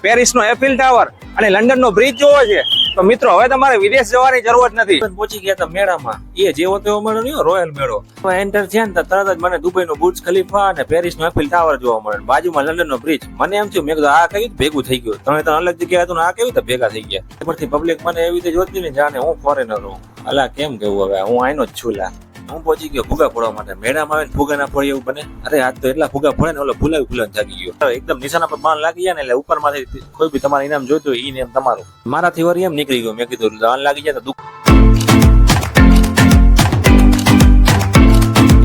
પેરિસનો Eiffel tower અને લંડનનો bridge જોવો છે. તો મિત્રો, હવે તમારે વિદેશ જવાની જરૂરત નથી. પહોંચી ગયા હતા મેળામાં. એ જેવો તેવો મેળો નહીં રોયલ મેળો. એન્ટર છે ને તરત જ મને દુબઈનો બુર્જ ખલીફા અને પેરિસનો એફિલ ટાવર જોવા મળે બાજુમાં લંડનનો બ્રિજ મને એમ થયું, મેં કીધું, આ કયું ભેગું થઈ ગયું? તમે તો અલગ જગ્યાએ હતું આ કેવી ભેગા થઈ ગયા? ઉપરથી પબ્લિક મને એવી રીતે જોતી ને જાણે હું ફોરેનર હું. અલા, કેમ કેવું હવે? હું આઈનો જ છું લા. હું પહોંચી ગયો, ભૂગા ફોડવા માટે. મેળામાં આવીને ભૂગા ના ફોડી એવું બને. અરે આજ તો એટલા ફુગા ફોડે ને ઓલો ભૂલાવી ભૂલાવી જાગી ગયો. એકદમ નિશાના પર બાણ લાગી જાય ને એટલે ઉપરમાંથી કોઈ બી તમારે ઇનામ જોઈતું હોય ને તમારું. મારાથી વરી એમ નીકળી ગયો. મેં કીધું, બાણ લાગી જાય તો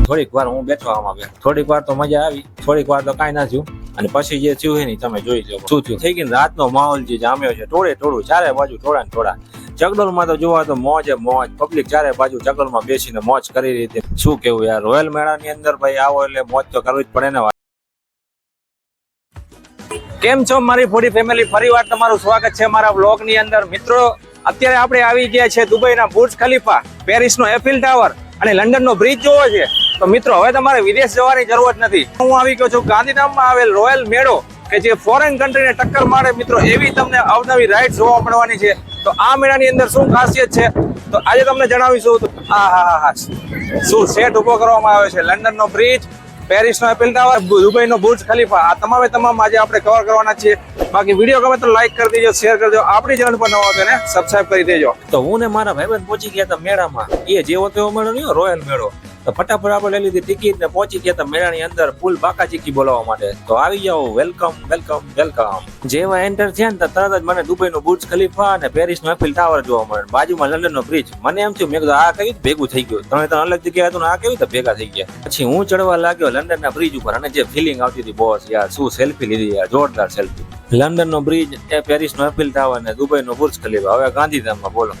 થોડીક વાર હું બેઠો આમાં બેઠો થોડીક વાર તો મજા આવી. થોડીક વાર તો કાંઈ ના થયું. અને પછી જે થયું હોય ને તમે જોઈ લો શું થયું? થઈ ગયું રાતનો માહોલ જે જામ્યો છે. ટોળે ટોળું, ચારે બાજુ ટોળા ને ટોળા ચકડોળમાં તો જોવા તો મોજ મોજ. પબ્લિક ચારે બાજુ ચકડોળમાં બેસીને મોજ કરી રીતે શું કેવું યાર? રોયલ મેળાની અંદર ભાઈ આવો એટલે મોજ તો કરવી જ પડે ને કેમ છો મારી ફૂડી ફેમિલી ફરીવાર તમારું સ્વાગત છે મારા બ્લોગની અંદર. મિત્રો, અત્યારે આપણે આવી ગયા છે દુબઈના બુર્જ ખલીફા, પેરિસનો એફિલ ટાવર અને લંડનનો બ્રિજ જોવો છે. તો મિત્રો, હવે તમારે વિદેશ જવાની જરૂરત નથી. હું આવી ગયો છું ગાંધીધામમાં આવેલ રોયલ મેળો, કે જે ફોરેન કન્ટ્રીને ટક્કર મારે. મિત્રો, એવી તમને અવનવી રાઇડ જોવા મળવાની છે. તો આ મેળાની અંદર શું ખાસિયત છે? તો આજે તમને જણાવીશું હા હા હા શું સેટ ઊભો કરવામાં આવે છે? લંડનનો બ્રિજ, પેરિસનો એફિલ ટાવર, દુબઈનો બુર્જ ખલીફા, આ તમામે તમામ આજે આપણે કવર કરવાના છીએ. બાકી વીડિયો ગમે તો લાઈક કરી દેજો શેર કરજો આપણી ચેનલ પર નવા તેને સબસ્ક્રાઇબ કરી દેજો. તો હું ને મારા ભાઈબંધ પહોંચી ગયા હતા મેળામાં. એ જેવો તેવો મેળો નહીં રોયલ મેળો. તો ફટાફટ આપણે લઈ લીધી ટિકિટ ને પહોંચી ગયા હતા મેળાની અંદર ફૂલ બાકા ચીકી બોલાવવા માટે. તો આવી જાઓ વેલકમ વેલકમ વેલકમ જેવા એન્ટર થયા ને તરત જ મને દુબઈનો બુર્જ ખલીફા અને પેરિસનો એફિલ ટાવર જોવા મળે બાજુમાં લંડનનો બ્રિજ મને એમ થયું, મેં કીધું, આ રીતે ભેગું થઈ ગયું? તમે ત્રણ અલગ જગ્યાએ હતું આ કેવી રીતે ભેગા થઈ ગયા? પછી હું ચડવા લાગ્યો લંડનના બ્રિજ ઉપર અને જે ફિલિંગ આવતી હતી બોસ યાર, શું સેલ્ફી લીધી યાર, જોરદાર સેલ્ફી લંડનનો બ્રિજ એ પેરિસનો એફિલ ટાવર ને દુબઈનો બુર્જ ખલીફા. હવે ગાંધીધામમાં બોલો.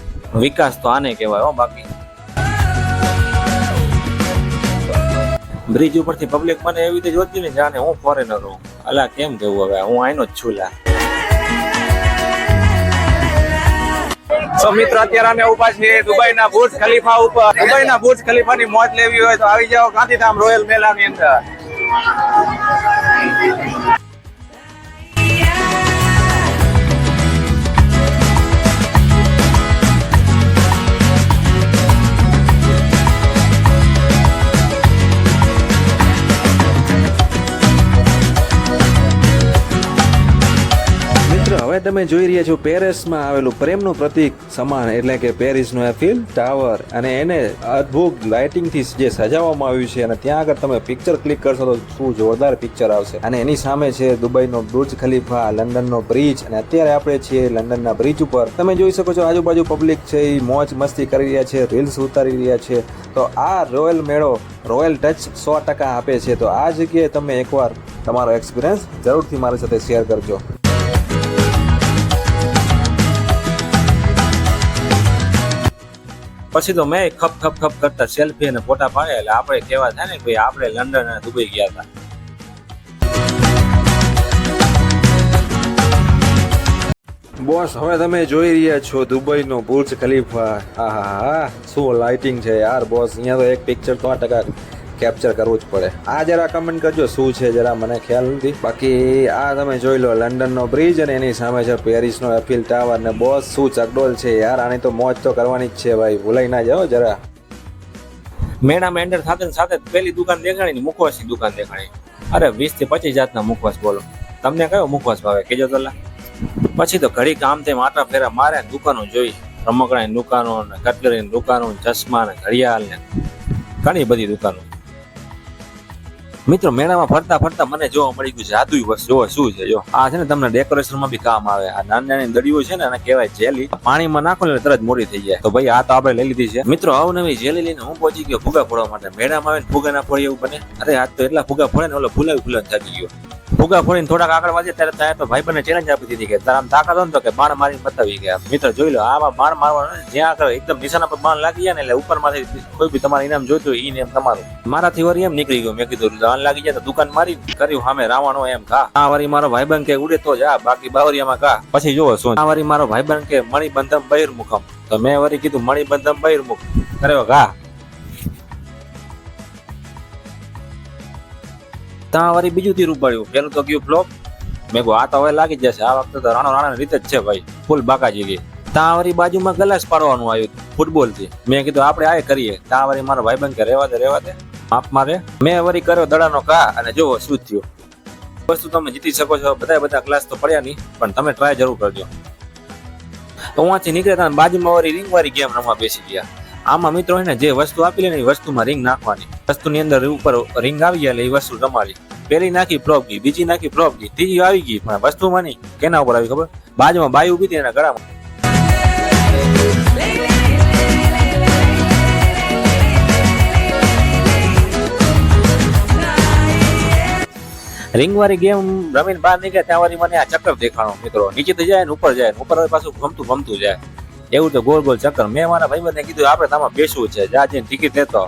વિકાસ તો આને કહેવાય, હો, બાકી. બ્રિજ ઉપરથી પબ્લિક મને એવી રીતે જોતી ને જાણે હું ફોરેનર હું અલા, કેમ કેવું હવે? હું આઈનો જ છું, લા. તો મિત્રો, અત્યારે અમે ઊભા છીએ દુબઈના બુર્જ ખલીફા ઉપર. દુબઈના બુર્જ ખલીફાની મોજ લેવી હોય તો આવી જાઓ ગાંધીધામ રોયલ મેલાની અંદર. હવે તમે જોઈ રહ્યા છો પેરિસમાં આવેલું પ્રેમનું પ્રતીક સમાન, એટલે કે પેરિસનું એફિલ ટાવર, અને એને અદ્ભુત લાઇટિંગથી જે સજાવવામાં આવ્યું છે, અને ત્યાં આગળ તમે પિક્ચર ક્લિક કરશો તો શું જોરદાર પિક્ચર આવશે. અને એની સામે છે દુબઈનો બુર્જ ખલીફા, લંડનનો બ્રિજ, અને અત્યારે આપણે છીએ લંડનના બ્રિજ ઉપર. તમે જોઈ શકો છો આજુબાજુ પબ્લિક છે, એ મોજ મસ્તી કરી રહ્યા છે, રીલ્સ ઉતારી રહ્યા છે. તો આ રોયલ મેળો રોયલ ટચ સો ટકા આપે છે. તો આ જગ્યાએ તમે એકવાર તમારો એક્સપિરિયન્સ જરૂરથી મારી સાથે શેર કરજો. પછી તો મેં ખપ ખપ ખપ કરતા સેલ્ફી અને ફોટા પાડ્યા એટલે આપણે કહેવા થાય ને ભાઈ આપણે લંડન અને દુબઈ ગયા હતા. બોસ હવે તમે જોઈ રહ્યા છો દુબઈનો બુર્જ ખલીફા. હા હા શું લાઇટિંગ છે યાર બોસ અહીંયા તો એક પિક્ચર તો ટકા કેપ્ચર કરવું જ પડે. આ જરા કમેન્ટ કરજો શું છે જરા મને ખ્યાલ નથી. બાકી આ તમે જોઈ લો, લંડનનો બ્રિજ અને એની સામે છે પેરિસનો એફિલ ટાવર ને બોસ શું ચકડોલ છે યાર, આની તો મોજ તો કરવાની જ છે ભાઈ. ભૂલાઈ ના જાઓ જરા. મેળામાં એન્ટર સાથે સાથે પેલી દુકાન દેખાણી ને મુખવાસની દુકાન દેખાણી અરે, વીસથી પચીસ જાતના મુખવાસ બોલો. તમને કયો મુખવાસ ભાવે? કેજો તો પછી તો ઘડી કામ તેમ આટા ફેરા મારે દુકાનો જોઈ. રમકડાની દુકાનો ને, કટલરીની દુકાનો ચશ્મા ને, ઘડિયાળ ને. ઘણી બધી દુકાનો. મિત્રો, મેળામાં ફરતા ફરતા મને જોવા મળી ગયું જાદુઈ વસ્તુ જોવો શું છે, જો. આ છે ને તમને ડેકોરેશનમાં બી કામ આવે. આ નાની નાની દડીઓ છે ને એને કહેવાય જેલી. પાણીમાં નાખો ને તરત મોડી થઈ જાય. તો ભાઈ, આ તો આપણે લઈ લીધી છે. મિત્રો અવનવી જેલી લઈને હું પહોંચી ગયો ફુગા ફોડવા માટે. મેળામાં આવીને ફુગા ના ફોડી એવું બને. અરે, આજ તો એટલા ફુગા ફોડે ને ઓલો ફૂલાવી ફૂલાવી થાકી ગયો. ફુગા ફોડીને થોડાક આગળ વધે ત્યારે ત્યાં તો ભાઈ બંને ચેલેન્જ આપી દીધી કે તારા તાકાત હોય ને તો કે બાણ મારીને બતાવી ગયા મિત્ર, જોઈ લો આમાં બાણ મારવાનું. જ્યાં આગળ એકદમ નિશાના પર બાણ લાગી જાય ને એટલે ઉપરમાંથી કોઈ બી તમારે ઇનામ જોઈતું હોય ને તમારું. મારાથી વરી એમ નીકળી ગયું. મેં કીધું, બાણ લાગી જાય તો દુકાન મારી, કર્યું સામે રાવણો એમ, કા. આ વરી મારો ભાઈબંધ કે ઉડે તો જા બાકી બાવરિયામાં કા. પછી જોવો, શું આ વારી મારો ભાઈબંધ કે મણિબંધમ બહિર્મુખમ. તો મેં વરી કીધું, મણિબંધમ બહિર્મુખ. કર્યો ઘા ત્યાં વળી બીજું તીર ઉપાડ્યું. પેલું તો ગયું ફ્લોપ મેં કહું આ તો હવે લાગી જશે. આ વખતે તો રાણો રાણાની રીતે જ છે ભાઈ. ફૂલ બાકાજીગી ત્યાં વળી બાજુમાં ગલાસ પાડવાનું આવ્યું ફૂટબોલથી મેં કીધું, આપણે આ કરીએ. ત્યાં વળી મારા ભાઈબંધ કે, રેવા દે રેવા દે. માપ મારે. મેં વળી કર્યો દડાનો કા અને જુઓ, શું થયું. વસ્તુ તમે જીતી શકો છો. બધા બધા ક્લાસ તો પડ્યા નહીં, પણ તમે ટ્રાય જરૂર કરજો. તો વાંચી નીકળે અને બાજુમાં વળી રિંગ વાળી ગેમ રમવા બેસી ગયા. આમાં મિત્રો એને જે વસ્તુ આપી લે એ વસ્તુમાં રિંગ નાખવાની. વસ્તુની અંદર ઉપર રિંગ આવી ગયા એટલે એ વસ્તુ રમાડી. પેલી નાખી ફ્લોપ ગઈ, બીજી નાખી ફ્લોપ ગઈ, ત્રીજી આવી ગઈ, પણ વસ્તુ માની કેના ઉપર આવી ખબર? બાજુમાં બાઈ ઊભી હતી એના ગળામાં. રિંગવાળી ગેમ રમીને બહાર નીકળ્યા ત્યાં વાળી મને આ ચક્કર દેખાણો, મિત્રો. નીચેથી જાય ને ઉપર જાય ઉપર પાછું ગમતું ગમતું જાય. એવું તો ગોળ ગોળ ચક્કર. મેં મારા ભાઈબંધને કીધું, આપણે તમારે બેસવું છે. જાજે ટિકિટ લેતો.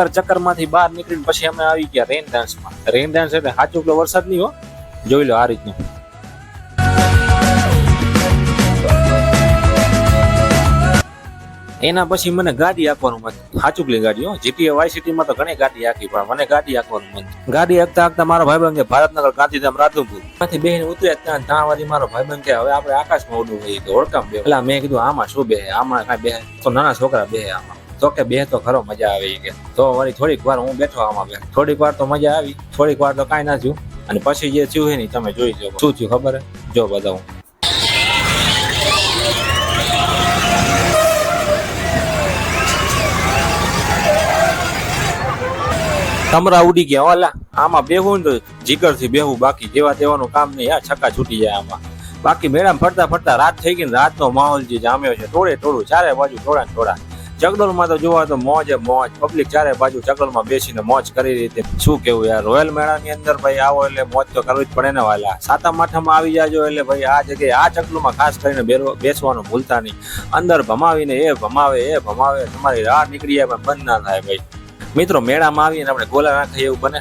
આવ. અક્કર ચક્કરમાંથી બહાર નીકળીને પછી અમે આવી ગયા રેન ડાન્સમાં. રેન ડાન્સ એટલે સાચું પેલો વરસાદ નહીં હો? જોઈ લો આ રીતનું. એના પછી મને ગાડી આપવાનું મન. હાચુકલી ગાડી હો? જીટીએ વાય સિટીમાં તો ઘણી ગાડી આખી, પણ મને ગાડી આપવાનું મન. ગાડી આપતા આપતા મારો ભાઈબંધ કે ભારતનગર ગાંધીધામ રાધુપુરમાંથી બેહીને ઉતર્યા ત્યાં ત્યાં મારો ભાઈબંધ કે હવે આપણે આકાશમાં ઉડવું હોય તો ઓળખામ બે. પેલા મેં કીધું, આમાં શું બે? આમાં કાંઈ બે? તો નાના છોકરા બે આમાં. તો કે બે તો ખરો મજા આવે કે. તો વળી થોડીક વાર હું બેઠો આમાં બે થોડીક વાર તો મજા આવી, થોડીક વાર તો કાંઈ ના થયું. અને પછી જે થયું હોય ને તમે જોઈ લો શું થયું ખબર હે? જો બતાવું. તમરા ઉડી ગયા ઓલા આમાં બેહું તો જીગરથી બેહું બાકી. જેવા તેવાનું કામ નહીં, આ છક્કા છૂટી જાય આમાં. બાકી મેળામાં ફરતા ફરતા રાત થઈ ગઈ રાતનો માહોલ જે જામ્યો છે, ટોળે ટોળું, ચારે બાજુ થોડા ને ચકડોળમાં તો જોવા તો મોજ મોજ. પબ્લિક ચારે બાજુ જગદલમાં બેસીને મોજ કરી રીતે શું કેવું યાર? રોયલ મેળાની અંદર ભાઈ આવો એટલે મોજ તો કરવી જ પડે ને વાલા. સાતમ આઠમાં આવી જાજો એટલે ભાઈ આ જગ્યાએ, આ ચકલુમાં ખાસ કરીને બેસવાનું ભૂલતા નહીં. અંદર ભમાવીને, એ ભમાવે એ ભમાવે. તમારી રાહ નીકળી જાય પણ બંધ ના થાય ભાઈ. મિત્રો, મેળામાં આવીને આપણે ગોલા નાખીએ એવું બને?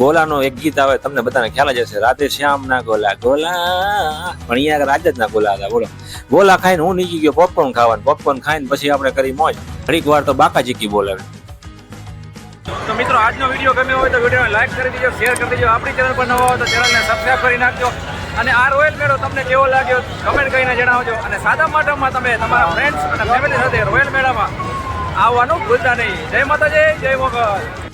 ગોલાનો એક ગીત આવે, તમને બધાને ખ્યાલ જ હશે. રાતે શ્યામ ના ગોલા ગોલા. પણ અહીંયા રાજ ના ગોલા હતા, બોલો. ગોલા ખાઈને હું નીચી ગયો પોપકોર્ન ખાવાનું. પોપકોર્ન ખાઈને પછી આપણે કરી મોજ. ઘડીક વાર તો બાકા જીકી બોલાવે તો મિત્રો, આજનો વીડિયો ગમ્યો હોય તો વિડીયોને લાઈક કરી દેજો, શેર કરી દેજો. આપણી ચેનલ પર નવો હોય તો ચેનલને સબસ્ક્રાઈબ કરી નાખજો. અને આ રોયલ મેળો તમને કેવો લાગ્યો કમેન્ટ કરીને જણાવજો. અને સાદા માટમાં તમે તમારા ફ્રેન્ડ્સ અને ફેમિલી સાથે રોયલ મેળામાં આવવાનું ભૂલતા નહીં. જય માતાજી, જય મોગલ.